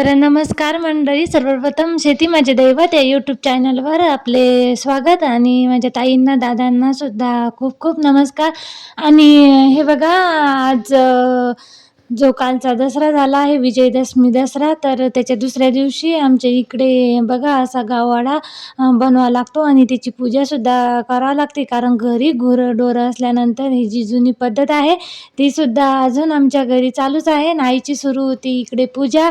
तर नमस्कार मंडळी सर्वप्रथम शेती माझे दैवत या यूट्यूब चॅनलवर आपले स्वागत आणि माझ्या ताईंना दादांना सुद्धा खूप खूप नमस्कार. आणि हे बघा आज जो कालचा दसरा झाला आहे विजयदशमी दसरा तर त्याच्या दुसऱ्या दिवशी आमच्या इकडे बघा असा गाववाडा बनवा बनवावा लागतो आणि त्याची पूजासुद्धा करावी लागते. कारण घरी गुरंढोरं असल्यानंतर ही जी जुनी पद्धत आहे तीसुद्धा अजून आमच्या घरी चालूच आहे. नाईची सुरू होती इकडे पूजा.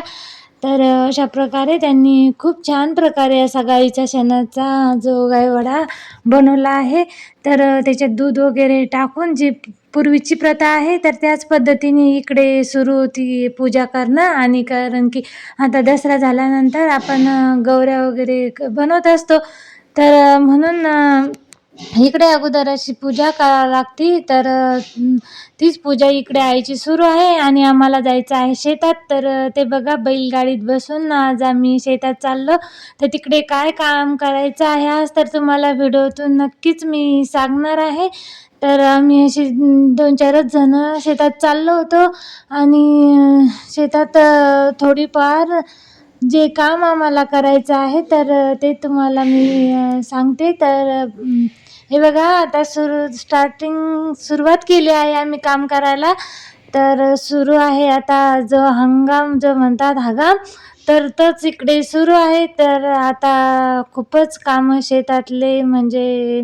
तर अशा प्रकारे त्यांनी खूप छान प्रकारे असा गाईच्या शेणाचा जो गाईवडा बनवला आहे तर त्याच्यात दूध वगैरे टाकून जी पूर्वीची प्रथा आहे तर त्याच पद्धतीने इकडे सुरू होती पूजा करणं. आणि कारण की आता दसरा झाल्यानंतर आपण गौऱ्या वगैरे क बनवत असतो. तर म्हणून इकडे अगोदर अशी पूजा करावी लागते तर तीच पूजा इकडे आईची सुरू आहे आणि आम्हाला जायचं आहे शेतात. तर ते बघा बैलगाडीत बसून आज आम्ही शेतात चाललो. तर तिकडे काय काम करायचं आहे आज तर तुम्हाला व्हिडिओतून नक्कीच मी सांगणार आहे. तर आम्ही अशी दोन चारच जण शेतात चाललो होतो आणि शेतात थोडीफार जे काम आम्हाला करायचं आहे तर ते तुम्हाला मी सांगते. तर हे बघा आता सुरू स्टार्टिंग सुरुवात केली आहे आम्ही काम करायला. तर सुरू आहे आता जो हंगाम जो म्हणतात हगाम तर तच इकडे सुरू आहे. तर आता खूपच कामं शेतातले म्हणजे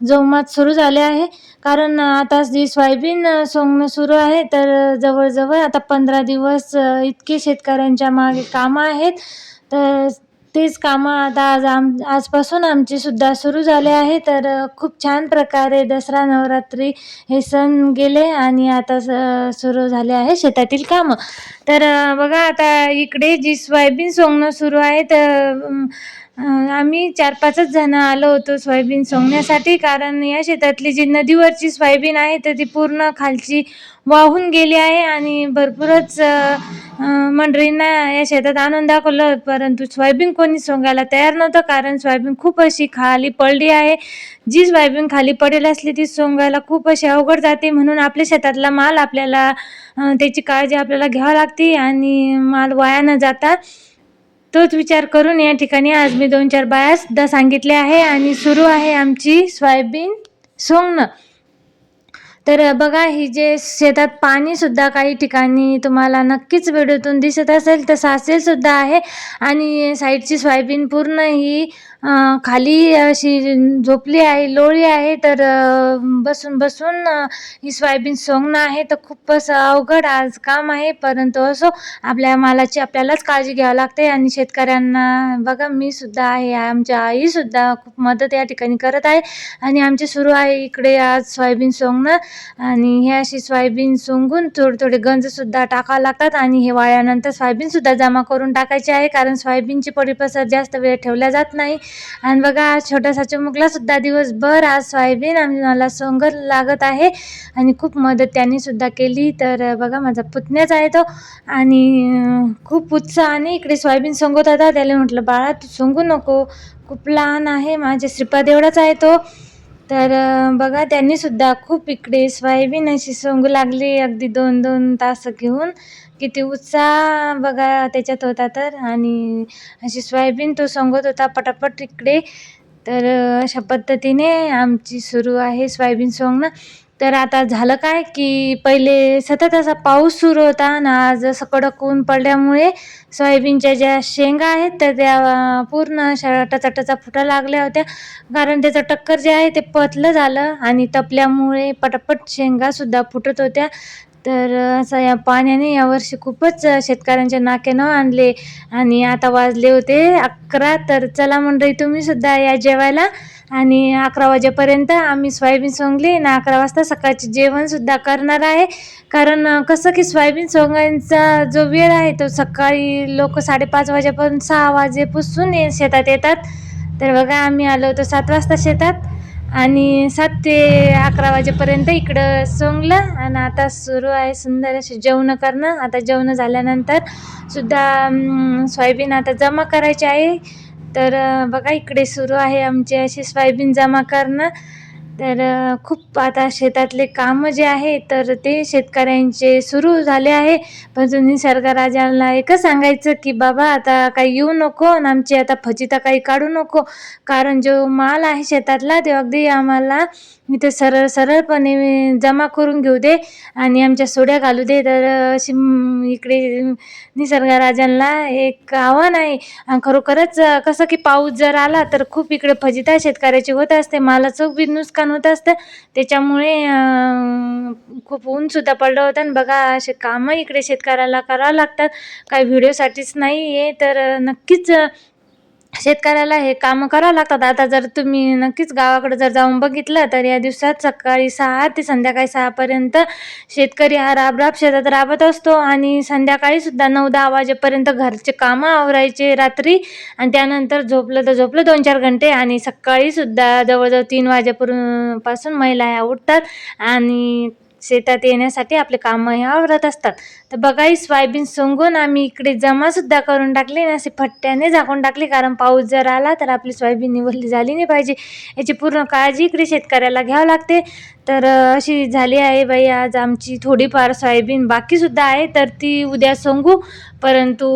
जोमात सुरू झाले आहे. कारण आता जी सोयाबीन सोंगणं सुरू आहे तर जवळजवळ आता पंधरा दिवस इतके शेतकऱ्यांच्या मागे कामं आहेत. तर तेच कामं आता आज आम आजपासून आमचीसुद्धा सुरू झाले आहे. तर खूप छान प्रकारे दसरा नवरात्री हे सण गेले आणि आता स सुरू झाले आहे शेतातील कामं. तर बघा आता इकडे जी सोयाबीन सोंगणं सुरू आहे तर आम्ही चार पाचच जण आलो होतो सोयाबीन सोंगण्यासाठी. कारण या शेतातली जी नदीवरची सोयाबीन आहे तर ती पूर्ण खालची वाहून गेली आहे आणि भरपूरच मंडळींना या शेतात आणून दाखवलं परंतु सोयाबीन कोणी सोंगायला तयार नव्हतं कारण सोयाबीन खूप अशी खाली पडली आहे जी सोयाबीन खाली पडेल असली ती सोंगायला खूप अशी अवघड जाते म्हणून आपल्या शेतातला माल आपल्याला त्याची काळजी आपल्याला घ्यावी लागते आणि माल वाया न जाता तोच विचार करून या ठिकाणी आज मी दोन चार बाया सुद्धा सांगितले आहे आणि सुरू आहे आमची सोयाबीन सोंगणं तर बघा ही जे शेतात पाणीसुद्धा काही ठिकाणी तुम्हाला नक्कीच व्हिडिओतून दिसत असेल तर सासेलसुद्धा आहे. आणि साईडची सोयाबीन पूर्ण ही खाली अशी झोपली आहे लोळी आहे तर बसून बसून ही सोयाबीन सोंगणं आहे तर खूपच अवघड आज काम आहे परंतु असो आपल्या मालाची आपल्यालाच काळजी घ्यावी लागते आणि शेतकऱ्यांना बघा मी सुद्धा आहे आमच्या आईसुद्धा खूप मदत या ठिकाणी करत आहे आणि आमचे सुरू आहे इकडे आज सोयाबीन सोंगणं आणि हे अशी सोयाबीन सोंगून थोडे थोडे गंजसुद्धा टाकावं लागतात आणि हे वाळल्यानंतर सोयाबीनसुद्धा जमा करून टाकायचे आहे कारण सोयाबीनची परिपसर जास्त वेळ ठेवल्या जात नाही. आणि बघा आज छोटासा चिमुकलासुद्धा दिवसभर आज सोयाबीन आणि मला सोंगर लागत आहे. आणि खूप मदत त्यांनी सुद्धा केली. तर बघा माझा पुतण्याच आहे तो. आणि खूप उत्साहाने इकडे सोयाबीन सोंगत होता. त्याला म्हटलं बाळा तू सोंगू नको. खूप लहान आहे. माझ्या श्रीपाद एवढाच आहे तो. तर बघा त्यांनी सुद्धा खूप इकडे सोयाबीन अशी सोंगू लागली अगदी दोन दोन तास घेऊन. किती उत्साह बघा त्याच्यात होता तर. आणि अशी सोयाबीन तो सोंगत होता पटापट इकडे. तर अशा पद्धतीने आमची सुरू आहे सोयाबीन सोंगणं. तर आता झालं काय की पहिले सतत असा पाऊस सुरू होता आणि आज असं कडक ऊन पडल्यामुळे सोयाबीनच्या ज्या शेंगा आहेत तर त्या पूर्ण अशा टचा टचा फुटा लागल्या होत्या. कारण त्याचं टक्कर जे आहे ते पतलं झालं आणि तपल्यामुळे पटापट शेंगासुद्धा फुटत होत्या. तर असं या पाण्याने यावर्षी खूपच शेतकऱ्यांच्या नाक्यानं आणले आणि आता वाजले होते अकरा. तर चला मंडळी तुम्हीसुद्धा या जेवायला आणि अकरा वाजेपर्यंत आम्ही सोयाबीन सोंगली आणि अकरा वाजता सकाळचे जेवणसुद्धा करणार आहे. कारण कसं की सोयाबीन सोंगायचा जो वेळ आहे तो सकाळी लोक साडेपाच वाजेपर्यंत सहा वाजेपासून ये शेतात येतात. तर बघा आम्ही आलो होतो सात वाजता शेतात. आणि सात ते अकरा वाजेपर्यंत इकडं सोंगलं आणि आता सुरू आहे सुंदर असे जेवणं करणं. आता जेवणं झाल्यानंतर सुद्धा सोयाबीन आता जमा करायची आहे. तर बघा इकडे सुरू आहे आमचे असे सोयाबीन जमा करणं. तर खूप आता शेतातले कामं जे आहे तर ते शेतकऱ्यांचे सुरू झाले आहे. पण निसर्ग राजाला एकच सांगायचं की बाबा आता काही येऊ नको आणि आमची आता फजिता काही काढू नको. कारण जो माल आहे शेतातला ते अगदी आम्हाला इथे सरळ सरळपणे जमा करून घेऊ दे आणि आमच्या सोड्या घालू दे. तर अशी इकडे निसर्ग राजांना एक आव्हान आहे. आणि खरोखरच कसं की पाऊस जर आला तर खूप इकडे फजिता शेतकऱ्याची होत असते. मालाचं बी नुकसान होत असतं. त्याच्यामुळे खूप ऊन सुद्धा पडलं होतं. आणि बघा असे कामं इकडे शेतकऱ्याला करावं लागतात. काही व्हिडिओसाठीच नाही आहे तर नक्कीच शेतकऱ्याला हे कामं करावं लागतात. आता जर तुम्ही नक्कीच गावाकडे जर जाऊन बघितलं तर या दिवसात सकाळी सहा ते संध्याकाळी सहापर्यंत शेतकरी हा राबराब शेतात राबत असतो आणि संध्याकाळी सुद्धा नऊ दहा वाजेपर्यंत घरचे कामं आवरायचे रात्री आणि त्यानंतर झोपलं तर झोपलं दोन चार घंटे आणि सकाळी सुद्धा जवळजवळ तीन वाजेपर्यंत पासून महिला ह्या उठतात आणि शेतात येण्यासाठी आपले कामं हे आवरत असतात. तर बघा ही सोयाबीन सोंगून आम्ही इकडे जमासुद्धा करून टाकली आणि असे फट्ट्याने झाकून टाकली. कारण पाऊस जर आला तर आपली सोयाबीन निवडली झाली नाही पाहिजे. याची पूर्ण काळजी इकडे शेतकऱ्याला घ्यावं लागते. तर अशी झाली आहे बाई आज आमची थोडीफार सोयाबीन बाकीसुद्धा आहे. तर ती उद्या सोंगू. परंतु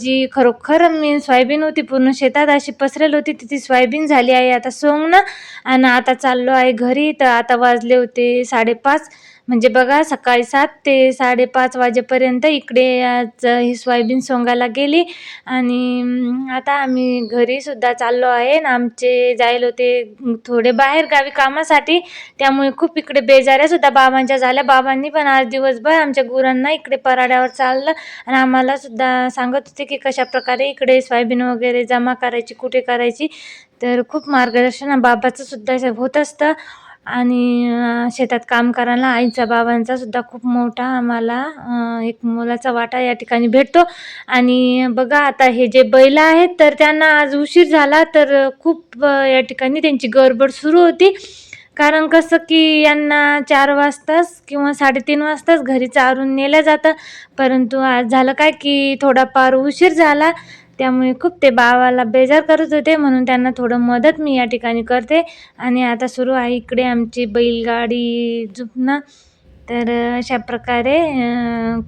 जी खरोखर मेन सोयाबीन होती पूर्ण शेतात अशी पसरेल होती ती सोयाबीन झाली आहे. आता सोंगणं आणि आता चाललो आहे घरी. तर आता वाजले होते साडेपाच. म्हणजे बघा सकाळी सात ते साडेपाच वाजेपर्यंत इकडे आज ही सोयाबीन सोंगायला गेली. आणि आता आम्ही घरीसुद्धा चाललो आहे आणि आमचे जायल होते थोडे बाहेर गावी कामासाठी. त्यामुळे खूप इकडे बेजाऱ्यासुद्धा बाबांच्या झाल्या. बाबांनी पण आज दिवसभर आमच्या गुरांना इकडे पराड्यावर चाललं. आणि आम्हाला सुद्धा सांगत होते की कशा प्रकारे इकडे सोयाबीन वगैरे जमा करायची कुठे करायची. तर खूप मार्गदर्शन बाबाचं सुद्धा होत असतं. आणि शेतात काम करायला आईचा बाबांचा सुद्धा खूप मोठा आम्हाला एक मोलाचा वाटा या ठिकाणी भेटतो. आणि बघा आता हे जे बैल आहेत तर त्यांना आज उशीर झाला तर खूप या ठिकाणी त्यांची गडबड सुरू होती. कारण कसं की यांना चार वाजताच किंवा साडेतीन वाजताच घरी चारून नेलं जातं. परंतु आज झालं काय की थोडाफार उशीर झाला. त्यामुळे खूप ते बाबाला बेजार करत होते म्हणून त्यांना थोडं मदत मी या ठिकाणी करते. आणि आता सुरू आहे इकडे आमची बैलगाडी झुपणं तर अशा प्रकारे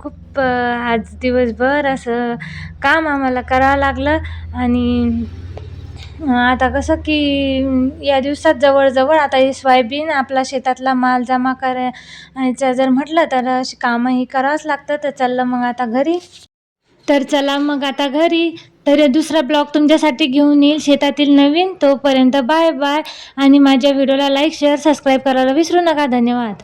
खूप आज दिवसभर असं काम आम्हाला करावं लागलं. आणि आता कसं की या दिवसात जवळजवळ आता हे सोयाबीन आपला शेतातला माल जमा करायचा जर म्हटलं तर अशी कामं ही करावंच लागतं. तर चाललं मग आता घरी. तर चला मग आता घरी. तर दुसरा ब्लॉग तुमच्यासाठी घेऊन येईल. शेतातील नवीन तोपर्यंत बाय बाय. आणि माझ्या व्हिडिओला लाईक शेअर सबस्क्राईब करायला विसरू नका. धन्यवाद.